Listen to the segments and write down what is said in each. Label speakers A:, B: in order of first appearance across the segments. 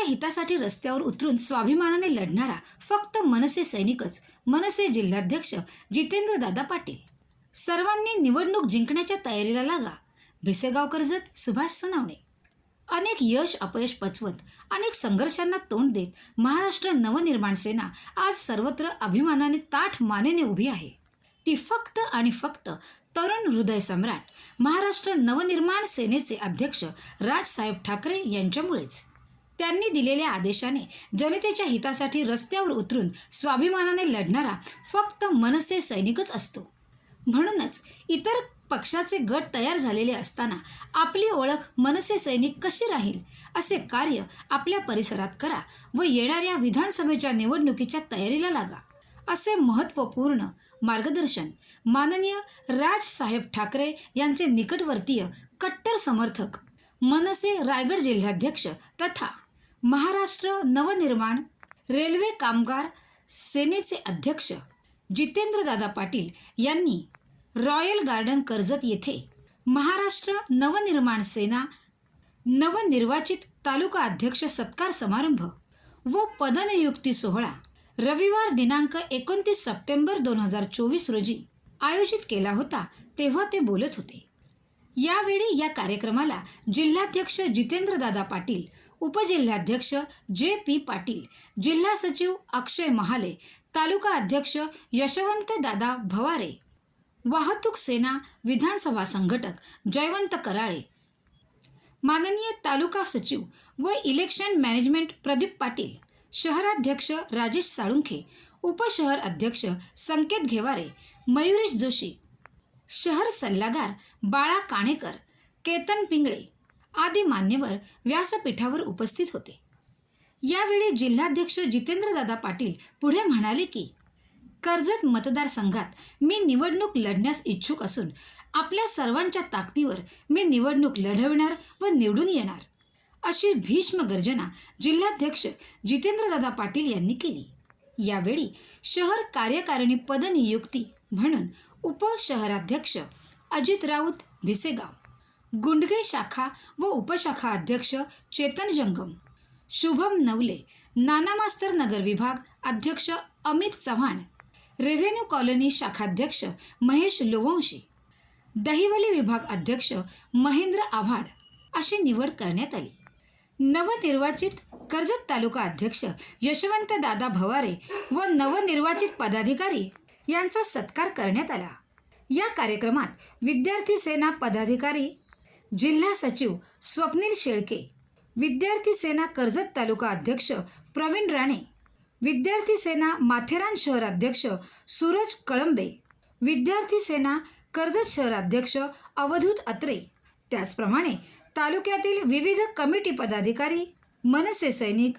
A: देशाच्या हितासाठी रस्त्यावर उतरून स्वाभिमानाने लढणारा फक्त मनसे सैनिकच मनसे जिल्हाध्यक्ष जितेंद्र दादा पाटील. सर्वांनी निवडणूक जिंकण्याच्या तयारीला लागा. भिसेगाव कर्जत सुभाष सोनावणे. अनेक यश अपयश पचवत अनेक संघर्षांना तोंड देत महाराष्ट्र नवनिर्माण सेना आज सर्वत्र अभिमानाने ताठ मानेने उभी आहे. ती फक्त आणि फक्त तरुण हृदय सम्राट महाराष्ट्र नवनिर्माण सेनेचे अध्यक्ष राजसाहेब ठाकरे यांच्यामुळेच. त्यांनी दिलेल्या आदेशाने जनतेच्या हितासाठी रस्त्यावर उतरून स्वाभिमानाने लढणारा फक्त मनसे सैनिकच असतो. म्हणूनच इतर पक्षाचे गट तयार झालेले असताना आपली ओळख मनसे सैनिक कशी राहील असे कार्य आपल्या परिसरात करा व येणाऱ्या विधानसभेच्या निवडणुकीच्या तयारीला लागा असे महत्त्वपूर्ण मार्गदर्शन माननीय राजसाहेब ठाकरे यांचे निकटवर्तीय कट्टर समर्थक मनसे रायगड जिल्हाध्यक्ष तथा महाराष्ट्र नवनिर्माण रेल्वे कामगार सेनेचे अध्यक्ष जितेंद्रदादा पाटील यांनी रॉयल गार्डन कर्जत येथे महाराष्ट्र नवनिर्माण सेना नवनिर्वाचित तालुका अध्यक्ष सत्कार समारंभ व पदनियुक्ती सोहळा रविवार दिनांक एकोणतीस सप्टेंबर दोन हजार चोवीस रोजी आयोजित केला होता तेव्हा ते बोलत होते. यावेळी या कार्यक्रमाला जिल्हाध्यक्ष जितेंद्रदादा पाटील उपजिल्हाध्यक्ष जे पी पाटील जिल्हा सचिव अक्षय महाले तालुका अध्यक्ष यशवंत दादा भवारे वाहतूक सेना विधानसभा संघटक जयवंत कराळे माननीय तालुका सचिव व इलेक्शन मॅनेजमेंट प्रदीप पाटील शहराध्यक्ष राजेश साळुंखे उपशहर अध्यक्ष संकेत घेवारे मयुरेश जोशी शहर सल्लागार बाळा काणेकर केतन पिंगळे आदी मान्यवर व्यासपीठावर उपस्थित होते. यावेळी जिल्हाध्यक्ष जितेंद्रदादा पाटील पुढे म्हणाले की कर्जत मतदारसंघात मी निवडणूक लढण्यास इच्छुक असून आपल्या सर्वांच्या ताकदीवर मी निवडणूक लढविणार व निवडून येणार अशी भीष्म गर्जना जिल्हाध्यक्ष जितेंद्रदादा पाटील यांनी केली. यावेळी शहर कार्यकारिणी पदनियुक्ती म्हणून उपशहराध्यक्ष अजित राऊत भिसेगाव गुंडगे शाखा व उपशाखा अध्यक्ष चेतन जंगम. शुभम नवले नाना मास्तर नगर विभाग अध्यक्ष अमित चव्हाण रेव्हेन्यू कॉलनी शाखाध्यक्ष महेश लोवंशी दहिवली विभाग अध्यक्ष महेंद्र आव्हाड अशी निवड करण्यात आली. नवनिर्वाचित कर्जत तालुका अध्यक्ष यशवंत दादा भवारे व नवनिर्वाचित पदाधिकारी यांचा सत्कार करण्यात आला. या कार्यक्रमात विद्यार्थी सेना पदाधिकारी जिल्हा सचिव स्वप्नील शेळके विद्यार्थी सेना कर्जत तालुका अध्यक्ष प्रवीण राणे विद्यार्थी सेना माथेरान शहर अध्यक्ष सूरज कळंबे विद्यार्थी सेना कर्जत शहर अध्यक्ष अवधूत अत्रे. त्याचप्रमाणे तालुक्यातील विविध कमिटी पदाधिकारी मनसे सैनिक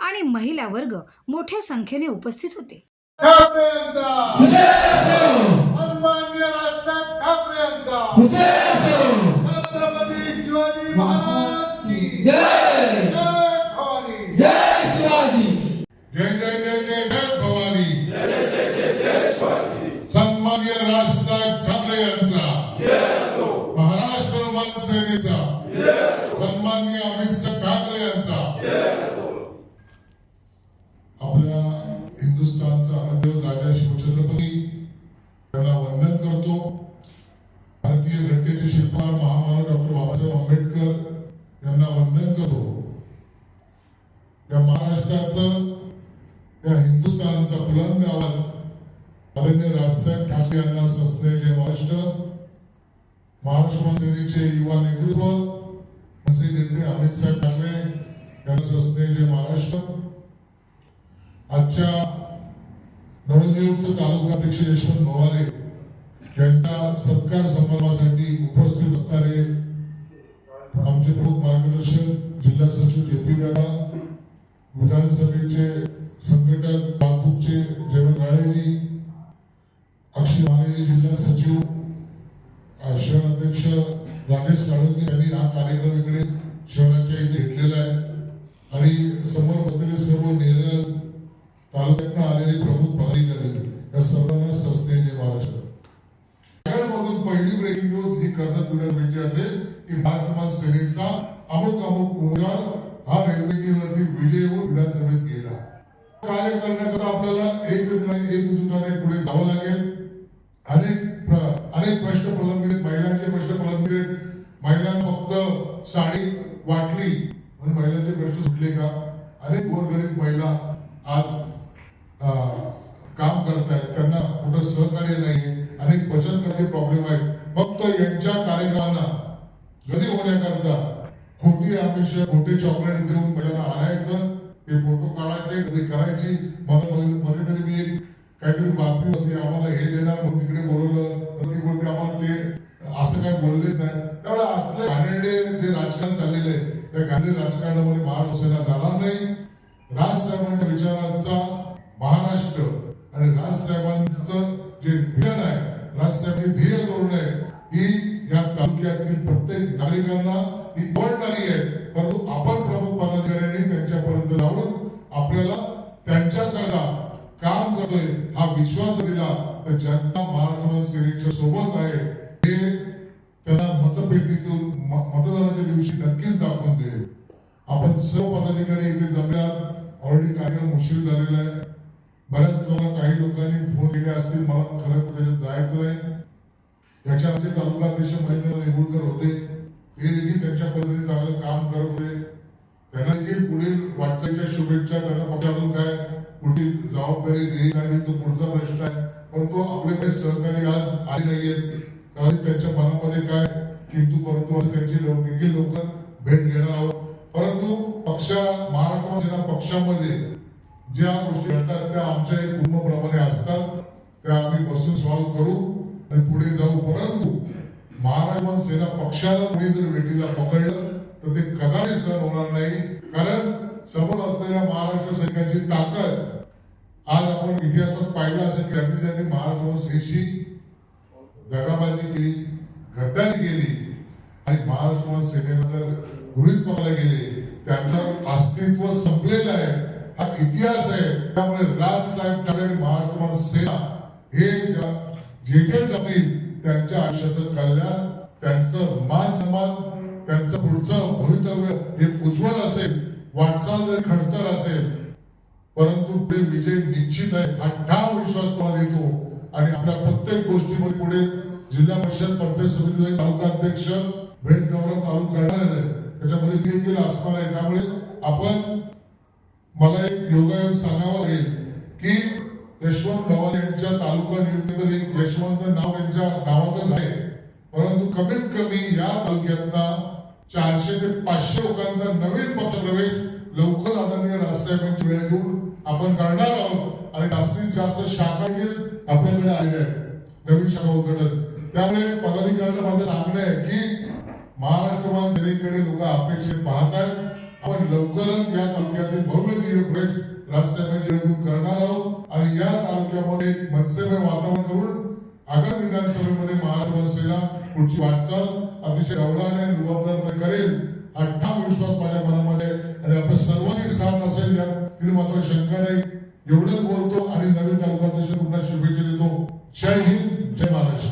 A: आणि महिला वर्ग मोठ्या संख्येने उपस्थित होते.
B: ठाकरे
C: जय
B: जय
C: शिवाजी
B: जय जय जय जय जय भवानी सन्माननीय राजसाहेब ठाकरे यांचा महाराष्ट्र नवनिर्माण सेनेचा सन्माननीय अमित ठाकरे यांचा आपल्या हिंदुस्थानचा आद्य राजा शिवछत्रपती यांना वंदन करतो भारतीय घटनेचे शिल्पकार महामानव डॉक्टर बाबासाहेब आंबेडकर यांना वंदन करतो. या महाराष्ट्राचं या हिंदुस्थानचा बुलंद आवाज. आदरणीय राजसाहेब ठाकरे यांना संस्थेचे महाराष्ट्र. महाराष्ट्र सेनेचे युवा नेतृत्व मनसे नेते अमित साहेब ठाकरे यांना संस्थेचे महाराष्ट्र. आजच्या नवनियुक्त तालुका अध्यक्ष यशवंत भवारे यांच्या सत्कार समारंभासाठी उपस्थित असणारे आमचे प्रमुख मार्गदर्शक जिल्हा सचिव जे पी दादा विधानसभेचे संघटक वाहतूकचे जयवंत राळेजी अक्षय मानेजी जिल्हा सचिव शहर अध्यक्ष राकेश साळुंके यांनी हा कार्यक्रम इकडे शहराच्या इथे घेतलेला आहे. आणि समोर बसलेले सर्व नेरल तालुक्यातनं आलेले प्रमुख पदाधिकारी या सर्वांना सस्ते जे महाराष्ट्र. मधून पहिली ब्रेकिंग न्यूज ही कर्जत विधानसभेची असेल. की महाराष्ट्र सेनेचा अमुक अमुक उमेदवार हा रेल्वेवरती विजय होऊन विधानसभेत गेला कार्य करण्याकरता आपल्याला एक एकजुटाने पुढे जावं लागेल अनेक अनेक प्रश्न प्रलंबित आहेत. महिलांचे प्रश्न प्रलंबित आहेत. महिलांना फक्त साडी वाटली म्हणून महिलांचे प्रश्न सुटले का अनेक गोरगरीब महिला आज अं, काम करतायत त्यांना कुठं सहकार्य नाही अनेक बचत गटाचे प्रॉब्लेम आहेत फक्त यांच्या कार्यक्रमांना कधी होण्याकरता खोटी आमिष खोटे चॉकलेट देऊन मुलांना आणायचं ते फोटो काढायचे कधी करायची मध्ये तरी मी काहीतरी बातमी होती आम्हाला हे देणार म्हणून तिकडे बोलवलं ती बोलते आम्हाला ते असं काय बोललेच नाही. त्यामुळे असले घाणेरडे जे राजकारण चाललेलं आहे त्या गांधी राजकारणामध्ये महाराष्ट्र सेना जाणार नाही. राजसाहेबांच्या विचारांचा महाराष्ट्र आणि राजसाहेबांचं जे ध्येय आहे राजसाहेबांची ध्येय धोरण आहे ही या तालुक्यातील नागरिकांना ही आवडणारी आहे परंतु आपण प्रमुख पदाधिकाऱ्यांनी त्यांच्यापर्यंत जाऊन आपल्याला त्यांच्याकरता काम करतोय हा विश्वास दिला. तर जनता महाराष्ट्र सेनेच्या सोबत आहे. हे त्यांना मतपेटीतून मतदानाच्या दिवशी नक्कीच दाखवून दे आपण सर्व पदाधिकारी इथे जमल्यात ऑलरेडी कार्यक्रम उशीर झालेला आहे. बऱ्याच लोकांना काही लोकांनी फोन केले असतील. मला खरं कुठे जायचं नाही. याच्या आधी तालुका अध्यक्ष महेंद्र निगुडकर होते. पद्धतीने चांगलं काम करत होते. त्यांना देखील पुढील वाटचालीच्या शुभेच्छा त्यांना पक्षातून काय कुठली जबाबदारी देईल नाही तो पुढचा प्रश्न आहे. परंतु आपले काही सहकारी आज आले नाहीयेत. कारण त्यांच्या मनामध्ये काय किंतू परंतु त्यांची लोक देखील लोक भेट घेणार आहोत. परंतु पक्ष महाराष्ट्र पक्षामध्ये ज्या गोष्टी घडतात त्या आमच्या एक कुटुंबाप्रमाणे असतात. त्या आम्ही बसून सॉल्व्ह करू आणि पुढे जाऊ. परंतु महाराष्ट्र सेना पक्षाला कोणी जर वेटीला पकडलं तर ते कदाचित सर होणार नाही. कारण समोर असलेल्या महाराष्ट्र सैनिकांची ताकद आज आपण इतिहासात पाहिलं असेल की त्यांनी ज्यांनी महाराष्ट्र सेनेशी दगाबाजी केली गद्दारी केली आणि महाराष्ट्र सेनेला जर गृहित पकडले गेले त्यांचं अस्तित्व संपलेलं आहे. हा इतिहास आहे. त्यामुळे राजसाहेब ठाकरे आणि महाराष्ट्र सेना हे ज्या- जेथे जातील त्यांच्या आयुष्याचं कल्याण त्यांचं मान सन्मान त्यांचं पुढचं भवितव्य हे उज्ज्वल असेल वाटचाल जरी खडतर असेल परंतु ते विजय निश्चित आहे हा ठाम विश्वास तुम्हाला देतो. आणि आपल्या प्रत्येक गोष्टीमध्ये पुढे जिल्हा परिषद पंचायत समिती तालुका अध्यक्ष भेट दौरा चालू करणार आहे. त्याच्यामध्ये मी देखील असणार आहे. त्यामुळे आपण मला एक योगायोग सांगावा लागेल की यशवंत भवानी यांच्या तालुका नियुक्तीमध्ये एक यशवंत नाव त्यांच्या नावातच आहे. परंतु कमीत कमी या तालुक्यातला चारशे ते पाचशे लोकांचा नवीन पक्षप्रवेश लवकर आदरणीय राजसाहेबांची वेळ घेऊन आपण करणार आहोत. आणि जास्तीत जास्त शाखा देखील आपल्याकडे आलेल्या आहेत. नवीन शाखा उघडत. त्यामुळे पदाधिकाऱ्यांना माझं सांगणं आहे की महाराष्ट्रमान सेनेकडे लोक अपेक्षित पाहत आहेत आपण लवकरच या तालुक्यातील भव्य दिव्य प्रवेश राजसाहेबांची निवडणूक करणार आहोत. आणि या तालुक्यामध्ये मनसेमय वातावरण करून आगामी विधानसभेमध्ये महाराष्ट्र मनसेला पुढची वाटचाल अतिशय गवलाने जबाबदारपणे करेल हा ठाम विश्वास माझ्या मनामध्ये आणि आपल्या सर्वांची साथ असेल या तिने मात्र शंका नाही एवढंच बोलतो आणि नवीन तालुका पुन्हा शुभेच्छा देतो. जय हिंद जय महाराष्ट्र.